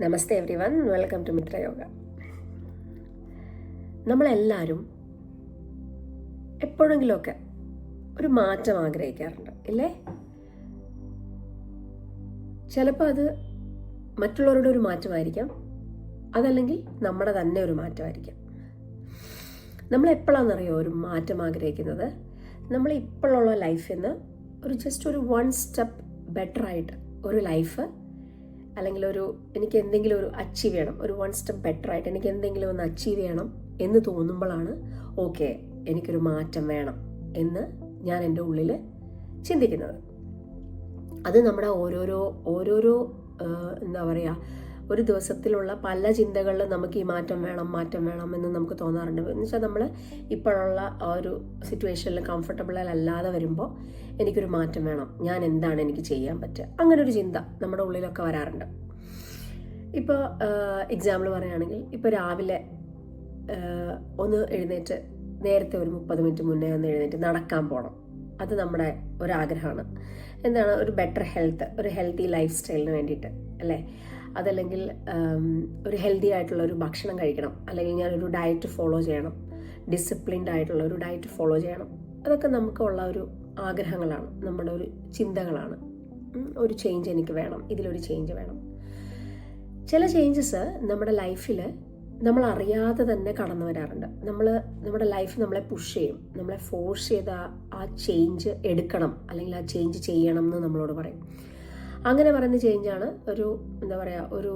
Namaste everyone welcome to Mitra yoga നമ്മളെല്ലാവരും എപ്പോഴെങ്കിലുമൊക്കെ ഒരു മാറ്റം ആഗ്രഹിക്കാറുണ്ട് ഇല്ലേ? ചിലപ്പോൾ അത് മറ്റുള്ളവരുടെ ഒരു മാറ്റമായിരിക്കാം അതല്ലെങ്കിൽ നമ്മുടെ തന്നെ ഒരു മാറ്റമായിരിക്കാം. നമ്മൾ എപ്പോഴാണെന്നറിയോ ഒരു മാറ്റം ആഗ്രഹിക്കുന്നത്? നമ്മൾ ഇപ്പോഴുള്ള ലൈഫിൽ നിന്ന് ഒരു ജസ്റ്റ് ഒരു വൺ സ്റ്റെപ്പ് ബെറ്റർ ആയിട്ട് ഒരു ലൈഫ് അല്ലെങ്കിൽ ഒരു എനിക്ക് എന്തെങ്കിലും ഒരു അച്ചീവ് ചെയ്യണം. ഒരു വൺ സ്റ്റെപ്പ് ബെറ്റർ ആയിട്ട് എനിക്ക് എന്തെങ്കിലും ഒന്ന് അച്ചീവ് ചെയ്യണം എന്ന് തോന്നുമ്പോഴാണ് ഓക്കെ എനിക്കൊരു മാറ്റം വേണം എന്ന് ഞാൻ എന്റെ ഉള്ളിൽ ചിന്തിക്കുന്നത്. അത് നമ്മുടെ ഓരോരോ ഓരോരോ എന്താ പറയുക ഒരു ദിവസത്തിലുള്ള പല ചിന്തകളിലും നമുക്ക് ഈ മാറ്റം വേണം മാറ്റം വേണം എന്ന് നമുക്ക് തോന്നാറുണ്ട്. എന്ന് വെച്ചാൽ നമ്മൾ ഇപ്പോഴുള്ള ആ ഒരു സിറ്റുവേഷനിൽ കംഫർട്ടബിൾ അല്ലാതെ വരുമ്പോൾ എനിക്കൊരു മാറ്റം വേണം. ഞാൻ എന്താണ് എനിക്ക് ചെയ്യാൻ പറ്റുക? അങ്ങനെ ഒരു ചിന്ത നമ്മുടെ ഉള്ളിലൊക്കെ വരാറുണ്ട്. ഇപ്പോൾ എക്സാമ്പിൾ പറയുകയാണെങ്കിൽ ഇപ്പോൾ രാവിലെ ഒന്ന് എഴുന്നേറ്റ് നേരത്തെ ഒരു മുപ്പത് മിനിറ്റ് മുന്നേ ഒന്ന് എഴുന്നേറ്റ് നടക്കാൻ പോകണം അത് നമ്മുടെ ഒരാഗ്രഹമാണ്. എന്താണ്? ഒരു ബെറ്റർ ഹെൽത്ത് ഒരു ഹെൽത്തി ലൈഫ് സ്റ്റൈലിന് വേണ്ടിയിട്ട് അല്ലേ? അതല്ലെങ്കിൽ ഒരു ഹെൽത്തി ആയിട്ടുള്ള ഒരു ഭക്ഷണം കഴിക്കണം. അല്ലെങ്കിൽ ഞാനൊരു ഡയറ്റ് ഫോളോ ചെയ്യണം. ഡിസിപ്ലിൻഡ് ആയിട്ടുള്ള ഒരു ഡയറ്റ് ഫോളോ ചെയ്യണം. അതൊക്കെ നമുക്കുള്ള ഒരു ആഗ്രഹങ്ങളാണ്. നമ്മുടെ ഒരു ചിന്തകളാണ്. ഒരു ചേഞ്ച് എനിക്ക് വേണം. ഇതിലൊരു ചേഞ്ച് വേണം. ചില ചേഞ്ചസ് നമ്മുടെ ലൈഫിൽ നമ്മൾ അറിയാതെ തന്നെ കടന്നു വരാറുണ്ട്. നമ്മൾ നമ്മുടെ ലൈഫ് നമ്മളെ പുഷ് ചെയ്യും. നമ്മളെ ഫോഴ്സ് ചെയ്ത് ആ- ചേഞ്ച് എടുക്കണം. അല്ലെങ്കിൽ ആ ചേഞ്ച് ചെയ്യണം എന്ന് നമ്മളോട് പറയും. അങ്ങനെ പറയുന്ന ചേഞ്ചാണ് ഒരു എന്താ പറയുക ഒരു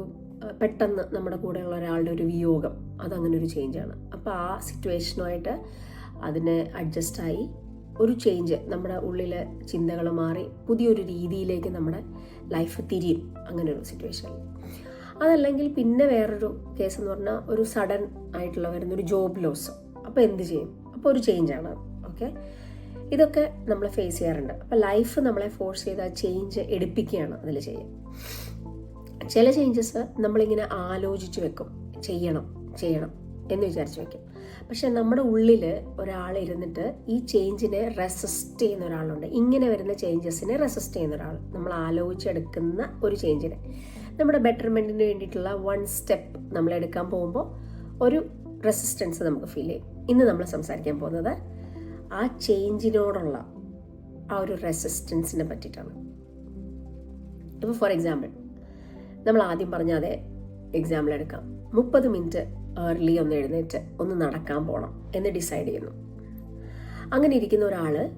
പെട്ടെന്ന് നമ്മുടെ കൂടെയുള്ള ഒരാളുടെ ഒരു വിയോഗം. അതങ്ങനെ ഒരു ചേഞ്ചാണ്. അപ്പോൾ ആ സിറ്റുവേഷനുമായിട്ട് അതിനെ അഡ്ജസ്റ്റായി ഒരു ചേഞ്ച് നമ്മുടെ ഉള്ളിലെ ചിന്തകൾ മാറി പുതിയൊരു രീതിയിലേക്ക് നമ്മുടെ ലൈഫ് തിരിയും അങ്ങനെ ഒരു സിറ്റുവേഷനിൽ അതല്ലെങ്കിൽ പിന്നെ വേറൊരു കേസ് എന്ന് പറഞ്ഞാൽ ഒരു സഡൻ ആയിട്ടുള്ള വരുന്ന ഒരു ജോബ് ലോസ്. അപ്പോൾ എന്ത് ചെയ്യും? അപ്പോൾ ഒരു ചേഞ്ചാണ്. ഓക്കെ? ഇതൊക്കെ നമ്മൾ ഫേസ് ചെയ്യാറുണ്ട്. അപ്പോൾ ലൈഫ് നമ്മളെ ഫോഴ്സ് ചെയ്ത് ആ ചേഞ്ച് എടുപ്പിക്കുകയാണ് അതിൽ ചെയ്യുക ചില ചേഞ്ചസ് നമ്മളിങ്ങനെ ആലോചിച്ച് വെക്കും. ചെയ്യണം ചെയ്യണം എന്ന് വിചാരിച്ച് വെക്കും. പക്ഷെ നമ്മുടെ ഉള്ളിൽ ഒരാൾ ഇരുന്നിട്ട് ഈ ചേഞ്ചിനെ റെസിസ്റ്റ് ചെയ്യുന്ന ഒരാളുണ്ട്. ഇങ്ങനെ വരുന്ന ചേഞ്ചസിനെ റെസിസ്റ്റ് ചെയ്യുന്ന ഒരാൾ. നമ്മൾ ആലോചിച്ചെടുക്കുന്ന ഒരു ചേഞ്ചിനെ നമ്മുടെ ബെറ്റർമെന്റിന് വേണ്ടിയിട്ടുള്ള വൺ സ്റ്റെപ്പ് നമ്മൾ എടുക്കാൻ പോകുമ്പോൾ ഒരു റെസിസ്റ്റൻസ് നമുക്ക് ഫീൽ ചെയ്യും. ഇന്ന് നമ്മൾ സംസാരിക്കാൻ പോകുന്നത് ആ ചേഞ്ചിനോടുള്ള ആ ഒരു റെസിസ്റ്റൻസിനെ പറ്റിയിട്ടാണ്. ഇപ്പോൾ ഫോർ എക്സാമ്പിൾ നമ്മൾ ആദ്യം പറഞ്ഞ അതേ എക്സാമ്പിൾ എടുക്കാം. മുപ്പത് മിനിറ്റ് ഏർലി ഒന്ന് എഴുന്നേറ്റ് ഒന്ന് നടക്കാൻ പോകണം എന്ന് ഡിസൈഡ് ചെയ്യുന്നു. അങ്ങനെ ഇരിക്കുന്ന ഒരാൾ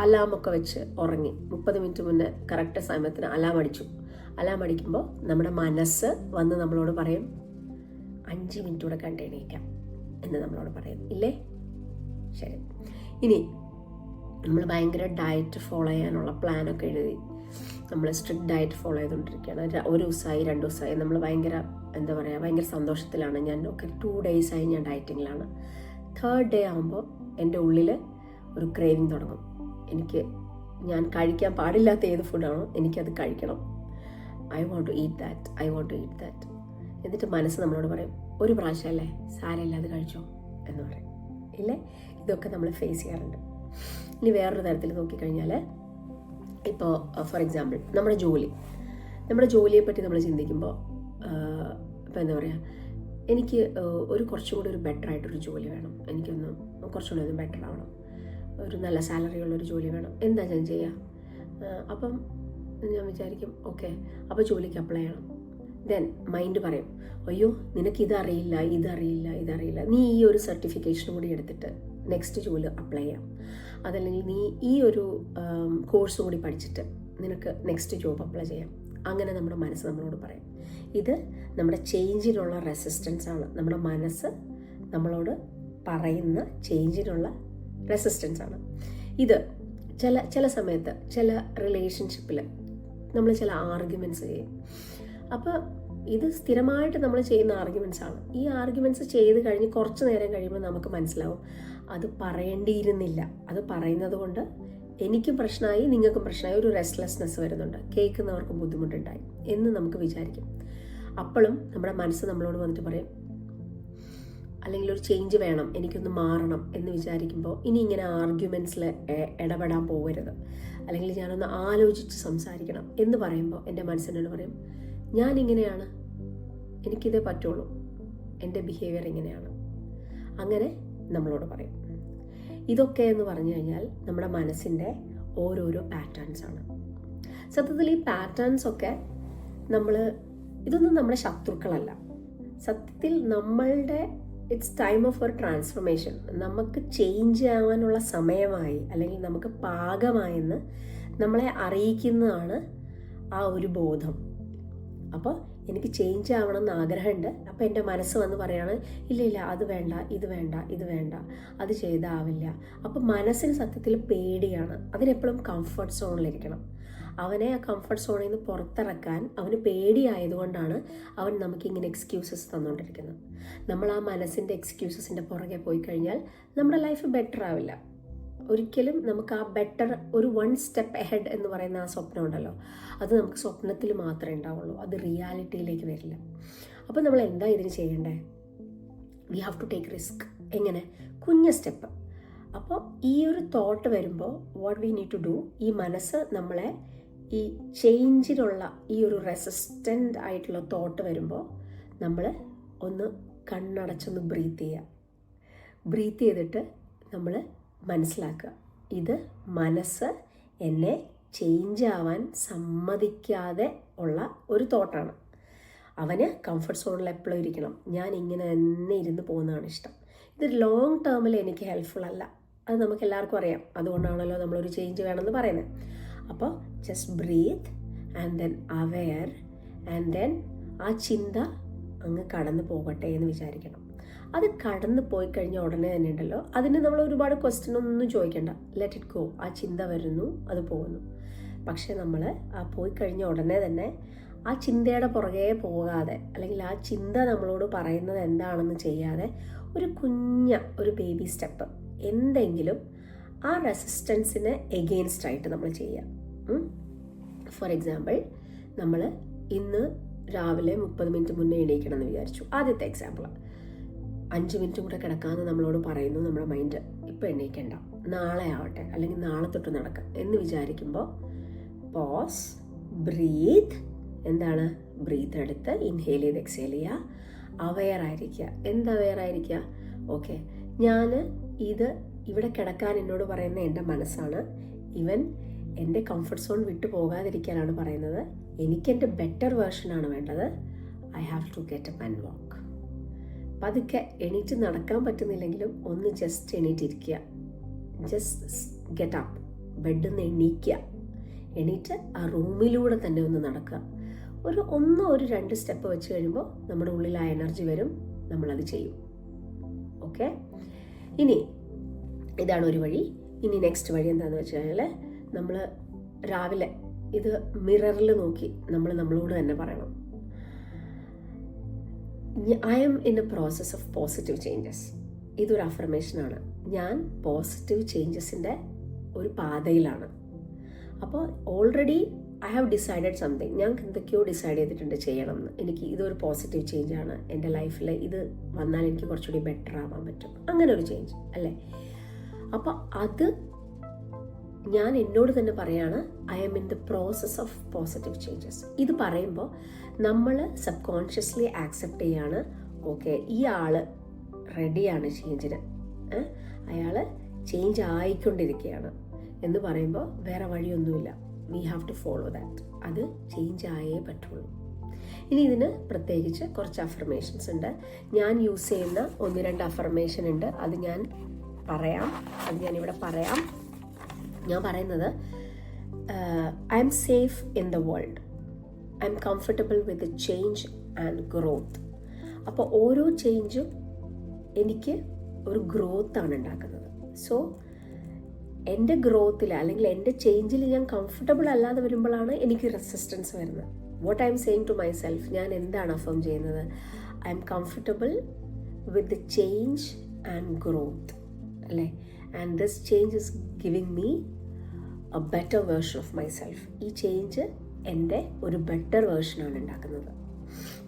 അലാമൊക്കെ വെച്ച് ഉറങ്ങി. മുപ്പത് മിനിറ്റ് മുന്നേ കറക്റ്റ് സമയത്തിന് അലാം അടിച്ചു. അലാം അടിക്കുമ്പോൾ നമ്മുടെ മനസ്സ് വന്ന് നമ്മളോട് പറയും അഞ്ച് മിനിറ്റ് കൂടെ കണ്ടെണീക്കാം എന്ന് നമ്മളോട് പറയും. ഇല്ലേ? ശരി. ഇനി നമ്മൾ ഭയങ്കര ഡയറ്റ് ഫോളോ ചെയ്യാനുള്ള പ്ലാനൊക്കെ എഴുതി. നമ്മൾ സ്ട്രിക്റ്റ് ഡയറ്റ് ഫോളോ ചെയ്തുകൊണ്ടിരിക്കുകയാണ് ഒരു ദിവസമായി രണ്ട് ദിവസമായി നമ്മൾ ഭയങ്കര എന്താ പറയുക ഭയങ്കര സന്തോഷത്തിലാണ്. ഞാൻ ഒക്കെ ടു ഡേയ്സായി ഞാൻ ഡയറ്റിങ്ങിലാണ് തേർഡ് ഡേ ആകുമ്പോൾ എന്റെ ഉള്ളിൽ ഒരു ക്രേവിങ് തുടങ്ങും. എനിക്ക് ഞാൻ കഴിക്കാൻ പാടില്ലാത്ത ഏത് ഫുഡാണോ എനിക്കത് കഴിക്കണം. I want to eat that I want to eat that എന്നിട്ട് മനസ്സ് നമ്മളോട് പറയും ഒരു പ്രാവശ്യമല്ലേ സാരമില്ല അത് കഴിച്ചോ എന്ന് പറയും. ഇല്ലേ ഇതൊക്കെ നമ്മൾ ഫേസ് ചെയ്യാറുണ്ട്. ഇനി വേറൊരു തരത്തിൽ നോക്കിക്കഴിഞ്ഞാൽ ഇപ്പോൾ ഫോർ എക്സാമ്പിൾ നമ്മുടെ ജോലി. നമ്മുടെ ജോലിയെ പറ്റി നമ്മൾ ചിന്തിക്കുമ്പോൾ ഇപ്പോൾ എന്താ പറയുക എനിക്ക് ഒരു കുറച്ചും കൂടി ഒരു ബെറ്റർ ആയിട്ടൊരു ജോലി വേണം. എനിക്കൊന്ന് കുറച്ചും കൂടി ഒന്ന് ബെറ്റർ ആവണം. ഒരു നല്ല സാലറി ഉള്ളൊരു ജോലി വേണം. എന്താ ഞാൻ ചെയ്യുക അപ്പം ഞാൻ വിചാരിക്കും ഓക്കെ അപ്പോൾ ജോലിക്ക് അപ്ലൈ ചെയ്യണം. ദെൻ മൈൻഡ് പറയും അയ്യോ നിനക്ക് ഇതറിയില്ല ഇതറിയില്ല. ഇതറിയില്ല നീ ഈ ഒരു സർട്ടിഫിക്കേഷൻ കൂടി എടുത്തിട്ട് നെക്സ്റ്റ് ജോലി അപ്ലൈ ചെയ്യാം. അതല്ലെങ്കിൽ നീ ഈ ഒരു കോഴ്സ് കൂടി പഠിച്ചിട്ട് നിനക്ക് നെക്സ്റ്റ് ജോബ് അപ്ലൈ ചെയ്യാം. അങ്ങനെ നമ്മുടെ മനസ്സ് നമ്മളോട് പറയും. ഇത് നമ്മുടെ ചേഞ്ചിനുള്ള റെസിസ്റ്റൻസ് ആണ്. നമ്മുടെ മനസ്സ് നമ്മളോട് പറയുന്ന ചേഞ്ചിനുള്ള റെസിസ്റ്റൻസ് ആണ്. ഇത് ചില ചില സമയത്ത് ചില റിലേഷൻഷിപ്പിൽ നമ്മൾ ചില ആർഗ്യുമെന്റ്സ് ചെയ്യും. അപ്പോൾ ഇത് സ്ഥിരമായിട്ട് നമ്മൾ ചെയ്യുന്ന ആർഗ്യുമെന്റ്സ് ആണ്. ഈ ആർഗ്യുമെന്റ്സ് ചെയ്ത് കഴിഞ്ഞ് കുറച്ച് നേരം കഴിയുമ്പോൾ നമുക്ക് മനസ്സിലാവും. അത് പറയേണ്ടിയിരുന്നില്ല. അത് പറയുന്നത് കൊണ്ട് എനിക്കും പ്രശ്നമായി നിങ്ങൾക്കും പ്രശ്നമായി ഒരു റെസ്റ്റ്ലെസ്നെസ് വരുന്നുണ്ട്. കേൾക്കുന്നവർക്ക് ബുദ്ധിമുട്ടുണ്ടായി എന്ന് നമുക്ക് വിചാരിക്കും. അപ്പോഴും നമ്മുടെ മനസ്സ് നമ്മളോട് വന്നിട്ട് പറയും അല്ലെങ്കിൽ ഒരു ചേഞ്ച് വേണം എനിക്കൊന്ന് മാറണം എന്ന് വിചാരിക്കുമ്പോൾ ഇനി ഇങ്ങനെ ആർഗ്യുമെന്റ്സിൽ ഇടപെടാൻ പോകരുത്. അല്ലെങ്കിൽ ഞാനൊന്ന് ആലോചിച്ച് സംസാരിക്കണം എന്ന് പറയുമ്പോൾ എന്റെ മനസ്സിനോട് പറയും ഞാൻ ഇങ്ങനെയാണ് എനിക്കിതേ പറ്റുള്ളൂ. എന്റെ ബിഹേവിയർ ഇങ്ങനെയാണ്. അങ്ങനെ നമ്മളോട് പറയും. ഇതൊക്കെ എന്ന് പറഞ്ഞു കഴിഞ്ഞാൽ നമ്മുടെ മനസ്സിന്റെ ഓരോരോ പാറ്റേൺസ് ആണ്. സത്യത്തിൽ ഈ പാറ്റേൺസ് ഒക്കെ നമ്മൾ ഇതൊന്നും നമ്മുടെ ശത്രുക്കളല്ല. സത്യത്തിൽ നമ്മളുടെ ഇറ്റ്സ് ടൈം ഓഫ് ഒരു ട്രാൻസ്ഫർമേഷൻ നമുക്ക് ചേഞ്ച് ആവാനുള്ള സമയമായി അല്ലെങ്കിൽ നമുക്ക് പാകമായെന്ന് നമ്മളെ അറിയിക്കുന്നതാണ് ആ ഒരു ബോധം. അപ്പോൾ എനിക്ക് ചേഞ്ച് ആവണം എന്ന് ആഗ്രഹമുണ്ട് അപ്പോൾ എന്റെ മനസ്സ് വന്ന് പറയാണ് ഇല്ല ഇല്ല അത് വേണ്ട ഇത് വേണ്ട ഇത് വേണ്ട അത് ചെയ്താവില്ല. അപ്പോൾ മനസ്സിന് സത്യത്തിൽ പേടിയാണ്. അതിനെപ്പോഴും കംഫർട്ട് സോണിലിരിക്കണം അവനെ ആ കംഫർട്ട് സോണിൽ നിന്ന് പുറത്തിറക്കാൻ അവന് പേടിയായതുകൊണ്ടാണ് അവൻ നമുക്കിങ്ങനെ എക്സ്ക്യൂസസ് തന്നുകൊണ്ടിരിക്കുന്നത് നമ്മൾ ആ മനസ്സിന്റെ എക്സ്ക്യൂസസിന്റെ പുറകെ പോയി കഴിഞ്ഞാൽ നമ്മുടെ ലൈഫ് ബെറ്റർ ആവില്ല. ഒരിക്കലും നമുക്ക് ആ ബെറ്റർ ഒരു വൺ സ്റ്റെപ്പ് എഹെഡ് എന്ന് പറയുന്ന ആ സ്വപ്നം ഉണ്ടല്ലോ അത് നമുക്ക് സ്വപ്നത്തിൽ മാത്രമേ ഉണ്ടാവുള്ളൂ. അത് റിയാലിറ്റിയിലേക്ക് വരില്ല. അപ്പോൾ നമ്മൾ എന്താ ഇതിന് ചെയ്യേണ്ടേ? We have to take risk എങ്ങനെ? കുഞ്ഞ സ്റ്റെപ്പ് അപ്പോൾ ഈ ഒരു തോട്ട് വരുമ്പോൾ what we need to do ഈ മനസ്സ് നമ്മളെ ഈ ചേഞ്ചിലുള്ള ഈ ഒരു റെസിസ്റ്റന്റ് ആയിട്ടുള്ള തോട്ട് വരുമ്പോൾ നമ്മൾ ഒന്ന് കണ്ണടച്ചൊന്ന് ബ്രീത്ത് ചെയ്യുക. ബ്രീത്ത് ചെയ്തിട്ട് നമ്മൾ മനസ്സിലാക്കുക. ഇത് മനസ്സ് എന്നെ ചേഞ്ച് ആവാൻ സമ്മതിക്കാതെ ഉള്ള ഒരു തോട്ടാണ് അവന് കംഫർട്ട് സോണിൽ എപ്പോഴും ഇരിക്കണം. ഞാൻ ഇങ്ങനെ തന്നെ ഇരുന്ന് പോകുന്നതാണ് ഇഷ്ടം. ഇത് ലോങ് ടേമിൽ എനിക്ക് ഹെൽപ്ഫുൾ അല്ല. അത് നമുക്ക് എല്ലാവർക്കും അറിയാം. അതുകൊണ്ടാണല്ലോ നമ്മളൊരു ചേഞ്ച് വേണമെന്ന് പറയുന്നത്. അപ്പോൾ just breathe and then aware and then ആ ചിന്ത അങ്ങ് കടന്നു പോകട്ടെ എന്ന് വിചാരിക്കണം. അത് കടന്നു പോയി കഴിഞ്ഞ ഉടനെ തന്നെ ഉണ്ടല്ലോ. അതിന് നമ്മൾ ഒരുപാട് ക്വസ്റ്റ്യൻ ഒന്നും ചോദിക്കണ്ട. ലെറ്റ് ഇറ്റ് ഗോ ആ ചിന്ത വരുന്നു അത് പോകുന്നു. പക്ഷേ നമ്മൾ ആ പോയി കഴിഞ്ഞ ഉടനെ തന്നെ ആ ചിന്തയുടെ പുറകെ പോകാതെ അല്ലെങ്കിൽ ആ ചിന്ത നമ്മളോട് പറയുന്നത് എന്താണെന്ന് ചെയ്യാതെ ഒരു കുഞ്ഞ ഒരു ബേബി സ്റ്റെപ്പ് എന്തെങ്കിലും ആ റെസിസ്റ്റൻസിന് എഗെയിൻസ്റ്റ് ആയിട്ട് നമ്മൾ ചെയ്യാം ഫോർ എക്സാമ്പിൾ നമ്മൾ ഇന്ന് രാവിലെ മുപ്പത് മിനിറ്റ് മുന്നേ എണീക്കണം എന്ന് വിചാരിച്ചു. ആദ്യത്തെ എക്സാമ്പിൾ അഞ്ച് മിനിറ്റ് കൂടെ കിടക്കാമെന്ന് നമ്മളോട് പറയുന്നു നമ്മുടെ മൈൻഡ് ഇപ്പം എണ്ണീക്കണ്ട നാളെ ആവട്ടെ അല്ലെങ്കിൽ നാളെ തൊട്ട് നടക്കാം എന്ന് വിചാരിക്കുമ്പോൾ പോസ് ബ്രീത്ത് എന്താണ്? ബ്രീത്ത് എടുത്ത് ഇൻഹേൽ ചെയ്ത് എക്സേൽ ചെയ്യുക. അവെയർ ആയിരിക്കുക. എന്ത് അവെയർ ആയിരിക്കുക? ഓക്കെ ഞാൻ ഇത് ഇവിടെ കിടക്കാൻ എന്നോട് പറയുന്ന എന്റെ മനസ്സാണ്. ഇവൻ എന്റെ കംഫർട്ട് സോൺ വിട്ടു പോകാതിരിക്കാനാണ് പറയുന്നത്. എനിക്കെന്റെ ബെറ്റർ വേർഷനാണ് വേണ്ടത്. I have to get a and walk പതുക്കെ എണീറ്റ് നടക്കാൻ പറ്റുന്നില്ലെങ്കിലും ഒന്ന് ജസ്റ്റ് എണീറ്റിരിക്കുക. ജസ്റ്റ് ഗെറ്റ് അപ്പ് ബെഡിൽ നിന്ന് എണീക്കുക. എണീറ്റ് ആ റൂമിലൂടെ തന്നെ ഒന്ന് നടക്കുക. ഒരു ഒന്ന് ഒരു രണ്ട് സ്റ്റെപ്പ് വെച്ച് കഴിയുമ്പോൾ നമ്മുടെ ഉള്ളിൽ ആ എനർജി വരും. നമ്മളത് ചെയ്യും. ഓക്കെ? ഇനി ഇതാണ് ഒരു വഴി. ഇനി നെക്സ്റ്റ് വഴി എന്താണെന്ന് വെച്ച് കഴിഞ്ഞാൽ നമ്മൾ രാവിലെ ഇത് മിററിൽ നോക്കി നമ്മൾ നമ്മളോട് തന്നെ പറയണം. I'm in a process of positive changes ഇതൊരു അഫർമേഷനാണ് ഞാൻ പോസിറ്റീവ് ചേഞ്ചസിന്റെ ഒരു പാതയിലാണ്. അപ്പോൾ already I have decided something ഞാൻ എന്തൊക്കെയോ ഡിസൈഡ് ചെയ്തിട്ടുണ്ട് ചെയ്യണം എന്ന് എനിക്ക് ഇതൊരു പോസിറ്റീവ് ചേഞ്ച് ആണ്. എന്റെ ലൈഫിൽ ഇത് വന്നാൽ എനിക്ക് കുറച്ചുകൂടി ബെറ്റർ ആവാൻ പറ്റും. അങ്ങനെ ഒരു ചേഞ്ച് അല്ലേ? അപ്പോൾ അത് ഞാൻ എന്നോട് തന്നെ പറയാണ് I'm in the process of positive changes ഇത് പറയുമ്പോൾ നമ്മൾ സബ് കോൺഷ്യസ്ലി ആക്സെപ്റ്റ് ചെയ്യാണ്. ഓക്കെ ഈ ആൾ റെഡിയാണ് ചേഞ്ചിന്. അയാൾ ചേഞ്ച് ആയിക്കൊണ്ടിരിക്കുകയാണ് എന്ന് പറയുമ്പോൾ വേറെ വഴിയൊന്നുമില്ല. We have to follow that അത് ചേഞ്ച് ആയേ പറ്റുള്ളൂ. ഇനി ഇതിന് പ്രത്യേകിച്ച് കുറച്ച് അഫർമേഷൻസ് ഉണ്ട്. ഞാൻ യൂസ് ചെയ്യുന്ന ഒന്ന് രണ്ട് അഫർമേഷൻ ഉണ്ട്. അത് ഞാൻ പറയാം. അത് ഞാൻ ഇവിടെ പറയാം. ഞാൻ പറയുന്നത് I'm safe in the world I'm comfortable with change and growth അപ്പോൾ ഓരോ ചേഞ്ചും എനിക്ക് ഒരു ഗ്രോത്താണ് ഉണ്ടാക്കുന്നത്. സോ എന്റെ ഗ്രോത്തിൽ അല്ലെങ്കിൽ എന്റെ ചേഞ്ചിൽ ഞാൻ കംഫർട്ടബിൾ അല്ലാതെ വരുമ്പോഴാണ് എനിക്ക് റെസിസ്റ്റൻസ് വരുന്നത്. What I'm saying to myself ഞാൻ എന്താണ് അഫേം ചെയ്യുന്നത്? I'm comfortable with change and growth അല്ലേ? And this change is giving me a better version of myself ഈ ചേഞ്ച് എന്റെ ഒരു ബെറ്റർ വേർഷനാണ് ഉണ്ടാക്കുന്നത്.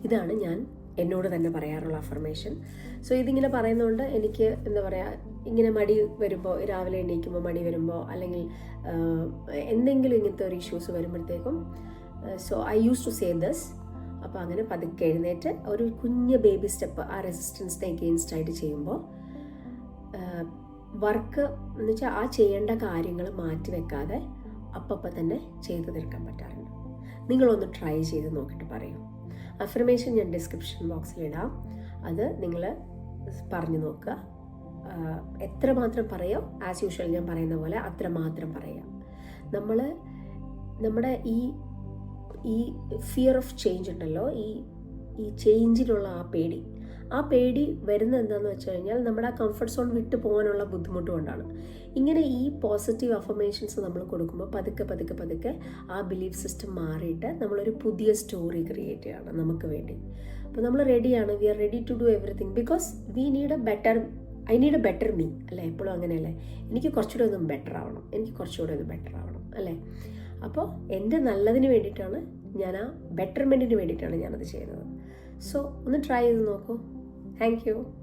ഇതാണ് ഞാൻ എന്നോട് തന്നെ പറയാറുള്ള അഫർമേഷൻ സോ ഇതിങ്ങനെ പറയുന്നതുകൊണ്ട് എനിക്ക് എന്താ പറയുക ഇങ്ങനെ മടി വരുമ്പോൾ രാവിലെ എണീക്കുമ്പോൾ മടി വരുമ്പോൾ അല്ലെങ്കിൽ എന്തെങ്കിലും ഇങ്ങനത്തെ ഒരു ഇഷ്യൂസ് വരുമ്പോഴത്തേക്കും so I used to say thus അപ്പോൾ അങ്ങനെ പതുക്കെ എഴുന്നേറ്റ് ഒരു കുഞ്ഞ് ബേബി സ്റ്റെപ്പ് ആ റെസിസ്റ്റൻസിനെ എഗെയിൻസ്റ്റ് ആയിട്ട് ചെയ്യുമ്പോൾ വർക്ക് എന്ന് വെച്ചാൽ ആ ചെയ്യേണ്ട കാര്യങ്ങൾ മാറ്റി വെക്കാതെ അപ്പം തന്നെ ചെയ്തു തീർക്കാൻ പറ്റാറുണ്ട്. നിങ്ങളൊന്ന് ട്രൈ ചെയ്ത് നോക്കിയിട്ട് പറയൂ. അഫർമേഷൻ ഞാൻ ഡിസ്ക്രിപ്ഷൻ ബോക്സിൽ ഇടാം. അത് നിങ്ങൾ പറഞ്ഞു നോക്കുക. എത്ര മാത്രം പറയോ? ആസ് യൂഷ്വൽ ഞാൻ പറയുന്ന പോലെ അത്രമാത്രം പറയാം. നമ്മൾ നമ്മുടെ ഈ ഈ ഫിയർ ഓഫ് ചേഞ്ച് ഉണ്ടല്ലോ ഈ ഈ ചേഞ്ചിലുള്ള ആ പേടി ആ പേടി വരുന്നത് എന്താണെന്ന് വെച്ച് കഴിഞ്ഞാൽ നമ്മുടെ ആ കംഫർട്ട് സോൺ വിട്ടു പോകാനുള്ള ബുദ്ധിമുട്ട് കൊണ്ടാണ്. ഇങ്ങനെ ഈ പോസിറ്റീവ് അഫർമേഷൻസ് നമ്മൾ കൊടുക്കുമ്പോൾ പതുക്കെ പതുക്കെ പതുക്കെ ആ ബിലീഫ് സിസ്റ്റം മാറിയിട്ട് നമ്മളൊരു പുതിയ സ്റ്റോറി ക്രിയേറ്റ് ചെയ്യണം നമുക്ക് വേണ്ടി. അപ്പോൾ നമ്മൾ റെഡിയാണ് we are ready to do everything because we need a better I need a better me അല്ലേ? എപ്പോഴും അങ്ങനെയല്ലേ? എനിക്ക് കുറച്ചുകൂടെ ഒന്ന് ബെറ്റർ ആവണം. എനിക്ക് കുറച്ചുകൂടെ ഒന്ന് ബെറ്റർ ആവണം അല്ലേ? അപ്പോൾ എന്റെ നല്ലതിന് വേണ്ടിയിട്ടാണ് ഞാൻ ആ ബെറ്റർമെന്റിന് വേണ്ടിയിട്ടാണ് ഞാനത് ചെയ്യുന്നത്. സോ ഒന്ന് ട്രൈ ചെയ്ത് നോക്കൂ. Thank you.